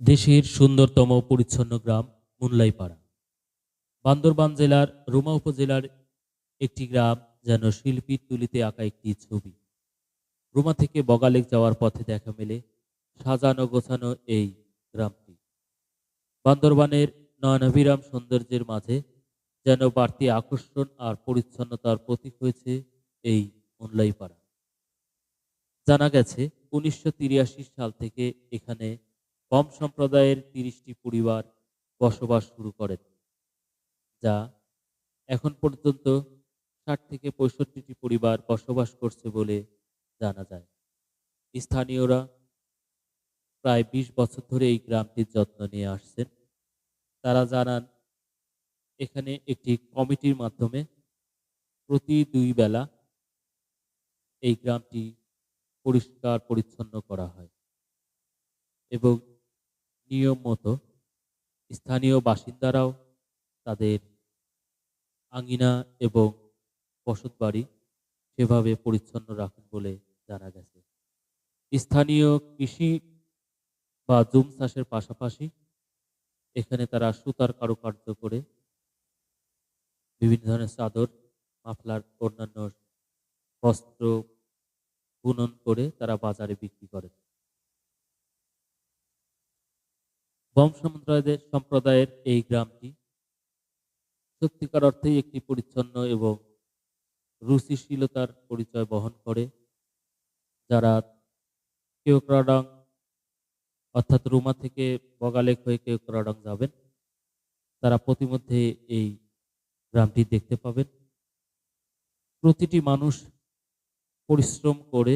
দেশের সুন্দরতম পরিচ্ছন্ন গ্রাম মুনলাইপাড়া। বান্দরবান জেলার রুমা উপজেলার একটি গ্রাম যেন শিল্পীর তুলিতে আঁকা একটি ছবি। রুমা থেকে বগালেক যাওয়ার পথে দেখা মেলে সাজানো গোছানো এই গ্রামটি। বান্দরবানের নয়নাভিরাম সৌন্দর্যের মাঝে যেন বাড়তি আকর্ষণ আর পরিচ্ছন্নতার প্রতীক হয়েছে এই মুনলাইপাড়া। জানা গেছে, উনিশশো তিরাশি সাল থেকে এখানে কম সম্প্রদায়ের তিরিশটি পরিবার বসবাস শুরু করেন যা এখন পর্যন্ত ষাট থেকে পঁয়ষট্টিটি পরিবার বসবাস করছে বলে জানা যায়। স্থানীয়রা প্রায় বিশ বছর ধরে এই গ্রামটির যত্ন নিয়ে আসছেন। তারা জানান, এখানে একটি কমিটির মাধ্যমে প্রতি দুই বেলা এই গ্রামটি পরিষ্কার পরিচ্ছন্ন করা হয় এবং নিয়ম মতো স্থানীয় বাসিন্দারাও তাদের আঙিনা এবং বসত বাড়ি সেভাবে পরিচ্ছন্ন রাখেন বলে জানা গেছে। স্থানীয় কৃষি বা জুম চাষের পাশাপাশি এখানে তারা সুতার কারুকার্য করে বিভিন্ন ধরনের চাদর, মাফলার, অন্যান্য বস্ত্র বুনন করে তারা বাজারে বিক্রি করেন বম সম্প্রদায়ের সম্প্রদায়ের এই গ্রামটি সত্যিকার অর্থেই একটি পরিচ্ছন্ন এবং রুচিশীলতার পরিচয় বহন করে, যারা কেওক্রাডং অর্থাৎ রুমা থেকে বগালেক হয়ে কেওক্রাডং যাবেন, তারা প্রতিমধ্যে এই গ্রামটি দেখতে পাবেন। প্রতিটি মানুষ পরিশ্রম করে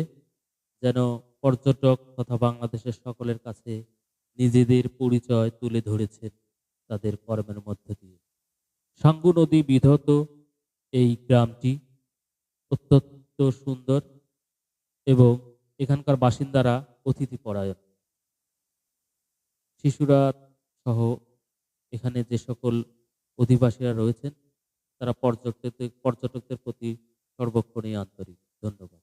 যেন পর্যটক তথা বাংলাদেশের সকলের কাছে নিজেদের পরিচয় তুলে ধরেছেন তাদের কর্মের মধ্য দিয়ে। সাঙ্গু নদী বিধত এই গ্রামটি অত্যন্ত সুন্দর এবং এখানকার বাসিন্দারা অতিথি পরায়ণ শিশুরা সহ এখানে যে সকল অধিবাসীরা রয়েছেন, তারা পর্যটকদের পর্যটকদের প্রতি সর্বক্ষণই আন্তরিক। ধন্যবাদ।